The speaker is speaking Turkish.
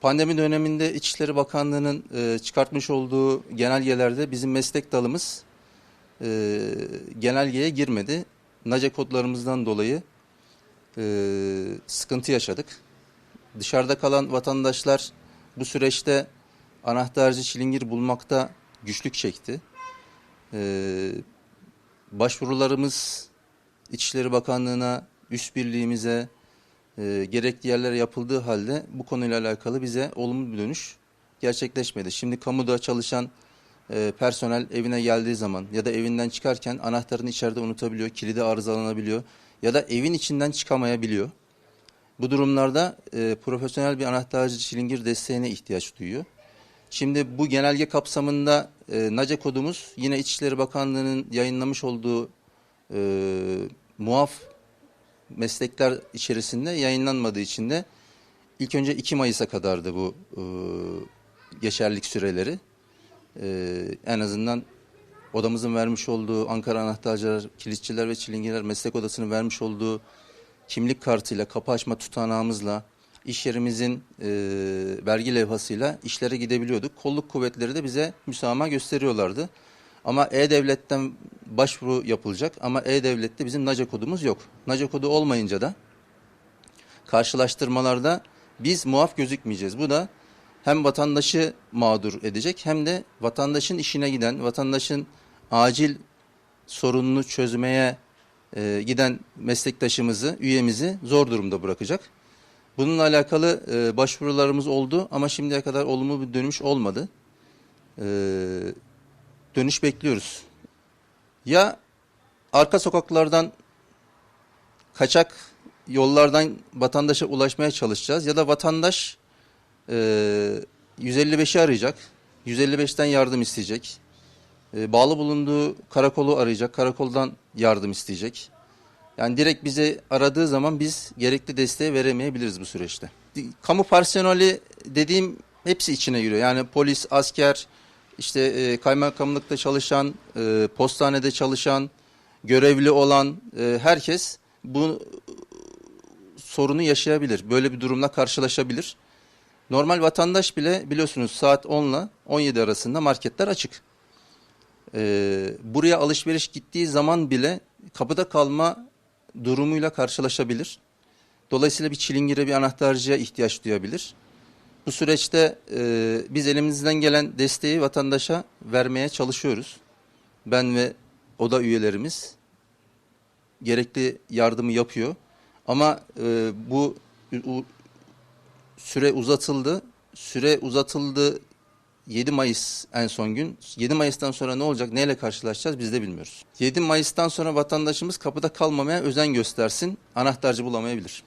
Pandemi döneminde İçişleri Bakanlığı'nın e, çıkartmış olduğu genelgelerde bizim meslek dalımız e, genelgeye girmedi. NACE kodlarımızdan dolayı e, sıkıntı yaşadık. Dışarıda kalan vatandaşlar bu süreçte anahtarcı çilingir bulmakta güçlük çekti. Başvurularımız İçişleri Bakanlığı'na, üst birliğimize, e, gerekli yerlere yapıldığı halde bu konuyla alakalı bize olumlu bir dönüş gerçekleşmedi. Şimdi kamuda çalışan e, personel evine geldiği zaman ya da evinden çıkarken anahtarını içeride unutabiliyor, kilidi arızalanabiliyor ya da evin içinden çıkamayabiliyor. Bu durumlarda e, profesyonel bir anahtarcı çilingir desteğine ihtiyaç duyuyor. Şimdi bu genelge kapsamında e, NACE kodumuz yine İçişleri Bakanlığı'nın yayınlamış olduğu e, muaf meslekler içerisinde yayınlanmadığı için de ilk önce 2 Mayıs'a kadardı bu e, geçerlilik süreleri. E, en azından odamızın vermiş olduğu Ankara Anahtarcılar, Kilitçiler ve Çilingirler Meslek Odası'nın vermiş olduğu kimlik kartıyla, kapı açma tutanağımızla, iş yerimizin e, vergi levhasıyla işlere gidebiliyorduk. Kolluk kuvvetleri de bize müsamaha gösteriyorlardı. Ama E-Devlet'ten başvuru yapılacak ama E-Devlet'te bizim NACE kodumuz yok. NACE kodu olmayınca da karşılaştırmalarda biz muaf gözükmeyeceğiz. Bu da hem vatandaşı mağdur edecek hem de vatandaşın işine giden, vatandaşın acil sorununu çözmeye e, giden meslektaşımızı, üyemizi zor durumda bırakacak. Bununla alakalı e, başvurularımız oldu ama şimdiye kadar olumlu bir dönüş olmadı. E, dönüş bekliyoruz. Ya arka sokaklardan kaçak yollardan vatandaşa ulaşmaya çalışacağız ya da vatandaş e, 155'i arayacak. 155'ten yardım isteyecek. E, bağlı bulunduğu karakolu arayacak. Karakoldan yardım isteyecek. Yani direkt bizi aradığı zaman biz gerekli desteği veremeyebiliriz bu süreçte. Kamu personeli dediğim hepsi içine giriyor. Yani polis, asker, işte e, kaymakamlıkta çalışan, e, postanede çalışan, görevli olan e, herkes bu sorunu yaşayabilir. Böyle bir durumla karşılaşabilir. Normal vatandaş bile biliyorsunuz saat 10 ile 17 arasında marketler açık. E, buraya alışveriş gittiği zaman bile kapıda kalma durumuyla karşılaşabilir. Dolayısıyla bir çilingire bir anahtarcıya ihtiyaç duyabilir. Bu süreçte e, biz elimizden gelen desteği vatandaşa vermeye çalışıyoruz. Ben ve oda üyelerimiz gerekli yardımı yapıyor. Ama e, bu u- süre uzatıldı. Süre uzatıldı 7 Mayıs en son gün. 7 Mayıs'tan sonra ne olacak, neyle karşılaşacağız biz de bilmiyoruz. 7 Mayıs'tan sonra vatandaşımız kapıda kalmamaya özen göstersin. Anahtarcı bulamayabilir.